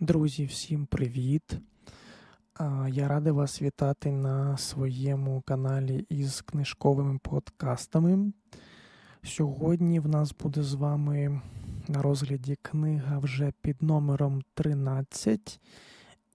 Друзі, всім привіт! Я радий вас вітати на своєму каналі із книжковими подкастами. Сьогодні в нас буде з вами на розгляді книга вже під номером 13.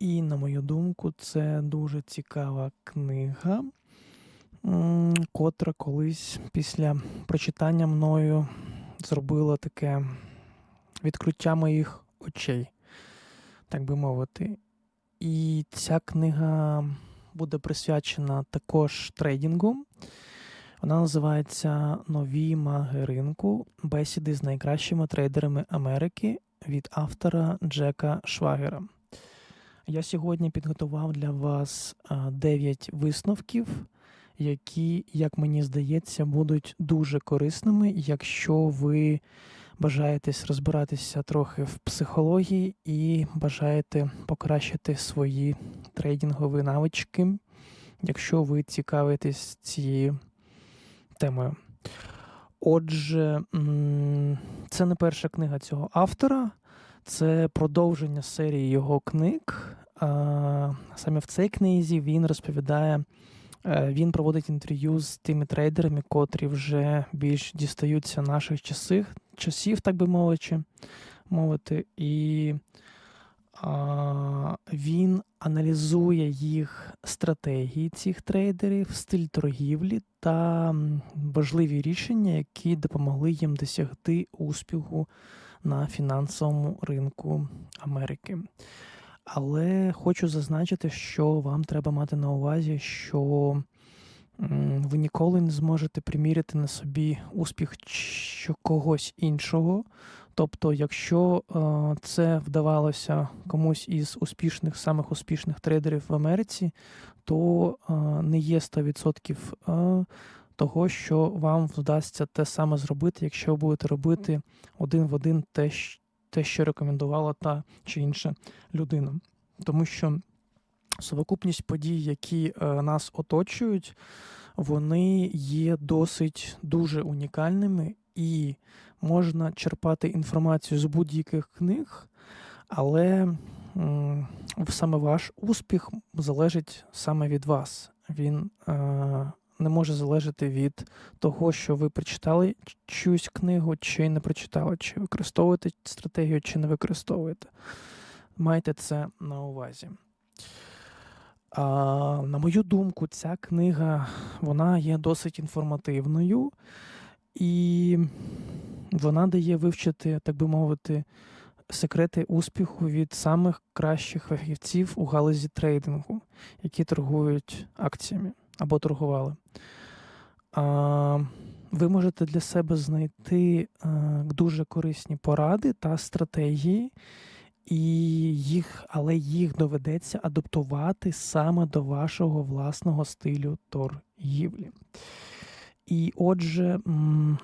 І, на мою думку, це дуже цікава книга, котра колись після прочитання мною зробила таке відкриття моїх очей так би мовити. І ця книга буде присвячена також трейдингу. Вона називається Нові маги ринку. Бесіди з найкращими трейдерами Америки від автора Джека Швагера. Я сьогодні підготував для вас 9 висновків, які, як мені здається, будуть дуже корисними, якщо ви бажаєтесь розбиратися трохи в психології і бажаєте покращити свої трейдингові навички, якщо ви цікавитесь цією темою. Отже, це не перша книга цього автора, це продовження серії його книг. Саме в цій книзі він розповідає. Е, він проводить інтерв'ю з тими трейдерами, котрі вже більш дістаються наших часів, часів, так би мовити, мовити. І а, він аналізує їх стратегії цих трейдерів, стиль торгівлі та важливі рішення, які допомогли їм досягти успіху на фінансовому ринку Америки. Але хочу зазначити, що вам треба мати на увазі, що ви ніколи не зможете приміряти на собі успіх когось іншого. Тобто, якщо е, це вдавалося комусь із успішних, самих успішних трейдерів в Америці, то е, не є 100% е, того, що вам вдасться те саме зробити, якщо будете робити один в один те, те, що рекомендувала та чи інша людина. Тому що совокупність подій, які е, нас оточують, вони є досить дуже унікальними і можна черпати інформацію з будь-яких книг, але саме ваш успіх залежить саме від вас. Він е, не може залежати від того, що ви прочитали чуюсь книгу, чи не прочитали, чи використовуєте стратегію, чи не використовуєте. Майте це на увазі. А, На мою думку, ця книга вона є досить інформативною, і вона дає вивчити, так би мовити, секрети успіху від самих кращих фахівців у галузі трейдингу, які торгують акціями або торгували. Ви можете для себе знайти а, дуже корисні поради та стратегії і їх, але їх доведеться адаптувати саме до вашого власного стилю торгівлі. І отже,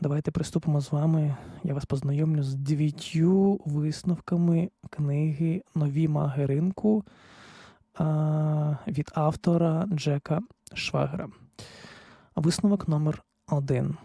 давайте приступимо з вами. Я вас познайомлю з дев'ятью висновками книги Нові маги ринку від автора Джека Швагера. Висновок номер один.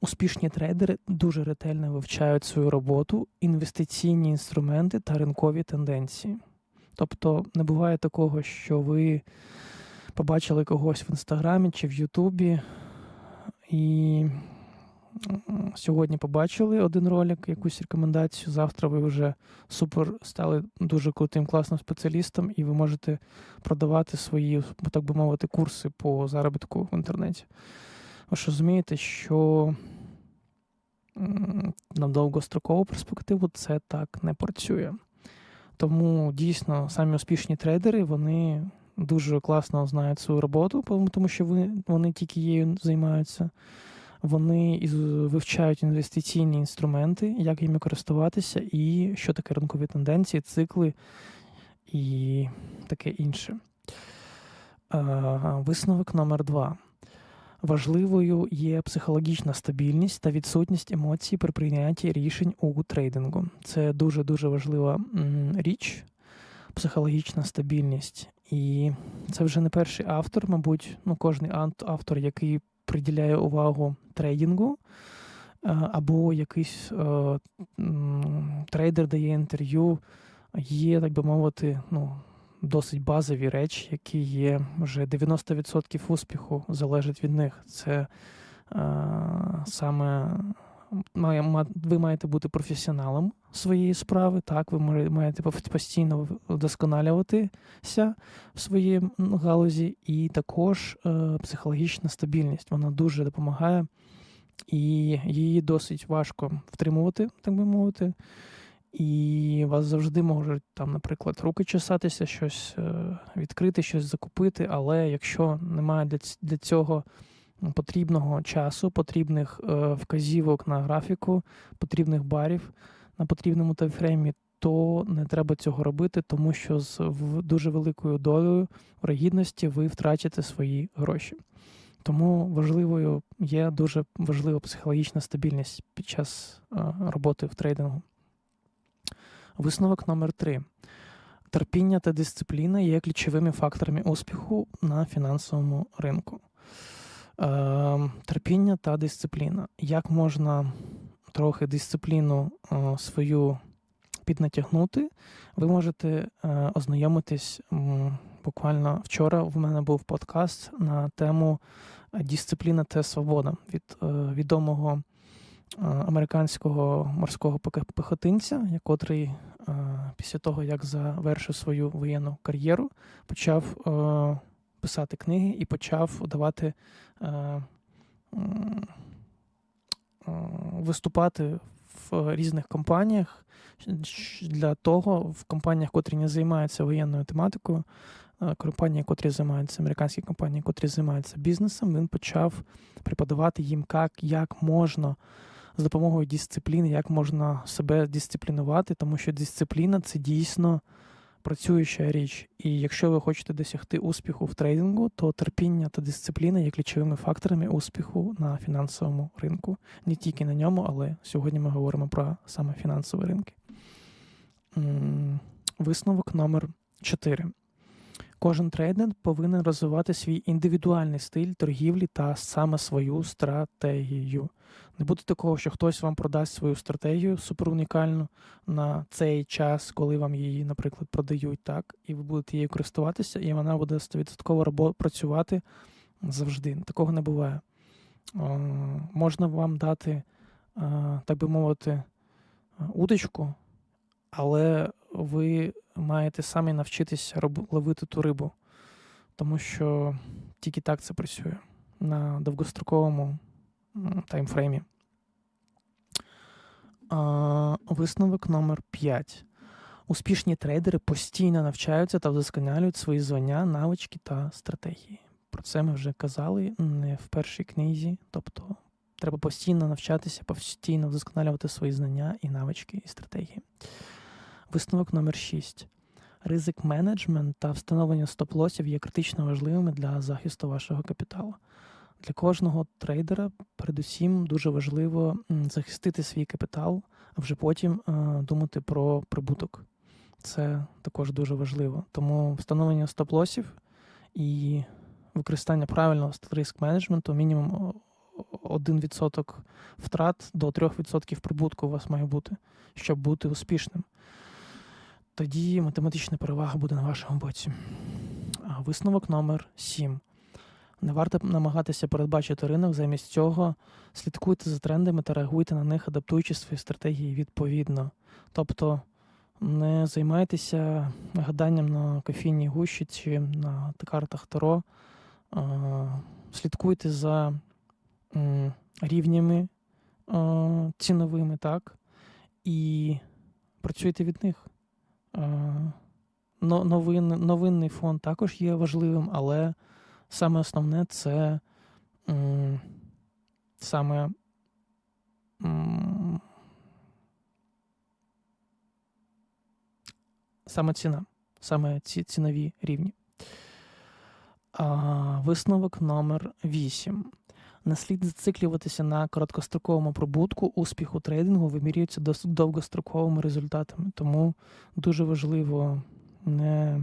Успішні трейдери дуже ретельно вивчають свою роботу, інвестиційні інструменти та ринкові тенденції. Тобто не буває такого, що ви побачили когось в інстаграмі чи в Ютубі, і сьогодні побачили один ролик, якусь рекомендацію. Завтра ви вже супер стали дуже крутим класним спеціалістом, і ви можете продавати свої, так би мовити, курси по заробітку в інтернеті. Ви ж розумієте, що на довгострокову перспективу це так не працює. Тому дійсно самі успішні трейдери вони дуже класно знають свою роботу, тому що вони, тільки її займаються. Вони вивчають інвестиційні інструменти, як їми користуватися, і що таке ринкові тенденції, цикли і таке інше. Висновок номер два. Важливою є психологічна стабільність та відсутність емоцій при прийнятті рішень у трейдингу. Це дуже дуже важлива річ, психологічна стабільність. І це вже не перший автор, мабуть, ну кожний автор, який приділяє увагу трейдингу, або якийсь е, трейдер дає інтерв'ю є, так би мовити, ну, досить базові речі, які є вже 90% успіху залежить від них. Це е, саме ви маєте бути професіоналом своєї справи. Так, ви маєте постійно вдосконалюватися в своїй галузі, і також е, психологічна стабільність. Вона дуже допомагає, і її досить важко втримувати, так би мовити. І вас завжди можуть там, наприклад, руки чесатися, щось е, відкрити, щось закупити. Але якщо немає для цього потрібного часу, потрібних е, вказівок на графіку, потрібних барів на потрібному таймфреймі, то не треба цього робити, тому що з дуже великою долею врагідності ви втратите свої гроші. Тому важливою є дуже важлива психологічна стабільність під час е, роботи в трейдингу. Висновок номер 3 Терпіння та дисципліна є ключовими факторами успіху на фінансовому ринку. Е, терпіння та дисципліна. Як можна трохи дисципліну е, свою піднатягнути, ви можете е, ознайомитись буквально вчора. В мене був подкаст на тему Дисципліна та свобода від відомого американського морського пехотинця, котрий після того, як завершив свою воєнну кар'єру, почав писати книги і почав давати е, виступати в різних компаніях для того, в компаніях, котрі не займаються воєнною тематикою, е, компанії, котрі займаються, американські компанії, котрі займаються бізнесом, він почав преподавати їм, як, як можна. З допомогою дисципліни, як можна себе дисциплінувати, тому що дисципліна це дійсно працююча річ. І якщо ви хочете досягти успіху в трейдингу, то терпіння та дисципліна є ключовими факторами успіху на фінансовому ринку. Не тільки на ньому, але сьогодні ми говоримо про саме фінансові ринки. Висновок номер 4. Кожен трейдер повинен розвивати свій індивідуальний стиль торгівлі та саме свою стратегію. Не буде такого, що хтось вам продасть свою стратегію супер унікальну на цей час, коли вам її, наприклад, продають, так, і ви будете її користуватися, і вона буде 100% працювати завжди. Такого не буває. Можна вам дати, так би мовити, удочку, але ви маєте самі навчитися ловити ту рибу, тому що тільки так це працює на довгостроковому таймфреймі. Висновок номер 5. Успішні трейдери постійно навчаються та вдосконалюють свої звання, навички та стратегії. Про це ми вже казали не в першій книзі. Тобто треба постійно навчатися, постійно вдосконалювати свої знання і навички і стратегії. Висновок номер 6. Ризик менеджмент та встановлення стоп-лосів є критично важливими для захисту вашого капіталу. Для кожного трейдера, передусім, дуже важливо захистити свій капітал, а вже потім е, думати про прибуток. Це також дуже важливо. Тому встановлення стоп-лосів і використання правильного риск менеджменту мінімум 1% втрат до 3% прибутку у вас має бути, щоб бути успішним тоді математична перевага буде на вашому боці. Висновок номер 7. Не варто намагатися передбачити ринок, замість цього слідкуйте за трендами та реагуйте на них, адаптуючи свої стратегії відповідно. Тобто не займайтеся гаданням на кофійній гущі чи на картах Таро, слідкуйте за рівнями ціновими, так, і працюйте від них. Новин, Новинний фонд також є важливим, але саме основне це саме саме ціна, саме ці цінові рівні. Висновок номер 8. Не слід зациклюватися на короткостроковому прибутку, успіх у трейдингу вимірюється довгостроковими результатами. Тому дуже важливо не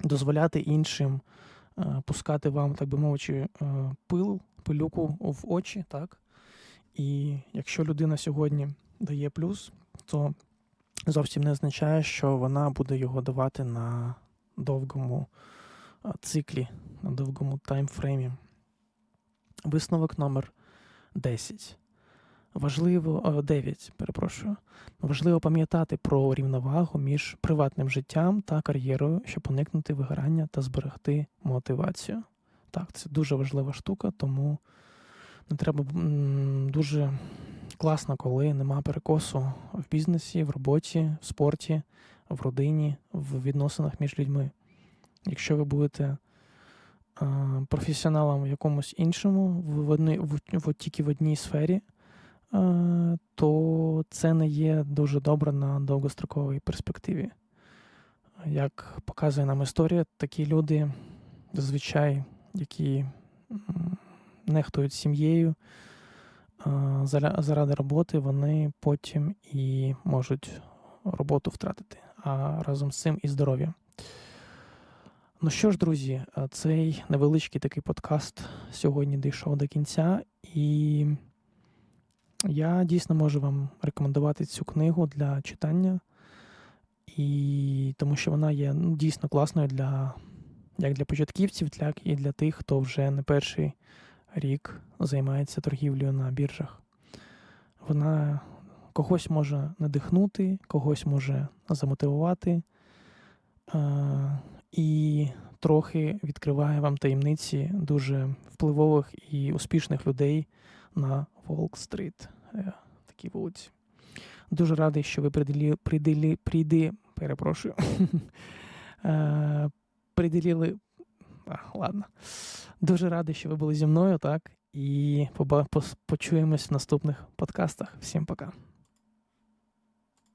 дозволяти іншим е, пускати вам, так би мовити, е, пил, пилюку в очі. так? І якщо людина сьогодні дає плюс, то зовсім не означає, що вона буде його давати на довгому циклі, на довгому таймфреймі. Висновок номер 10. Важливо о, 9, перепрошую. Важливо пам'ятати про рівновагу між приватним життям та кар'єрою, щоб уникнути вигорання та зберегти мотивацію. Так, це дуже важлива штука, тому не треба дуже класно, коли нема перекосу в бізнесі, в роботі, в спорті, в родині, в відносинах між людьми. Якщо ви будете професіоналом в якомусь іншому, в, одній, в, в, тільки в одній сфері, то це не є дуже добре на довгостроковій перспективі. Як показує нам історія, такі люди зазвичай, які нехтують сім'єю заради роботи, вони потім і можуть роботу втратити, а разом з цим і здоров'я. Ну що ж, друзі, цей невеличкий такий подкаст сьогодні дійшов до кінця, і я дійсно можу вам рекомендувати цю книгу для читання, і тому що вона є ну, дійсно класною для як для початківців, так і для тих, хто вже не перший рік займається торгівлею на біржах. Вона когось може надихнути, когось може замотивувати е- і трохи відкриває вам таємниці дуже впливових і успішних людей на Волк-стріт, е, такій вулиці. Дуже радий, що ви приділі, приділі, приди, перепрошую, е, приділили. А, ладно. Дуже радий, що ви були зі мною, так? І почуємось в наступних подкастах. Всім пока.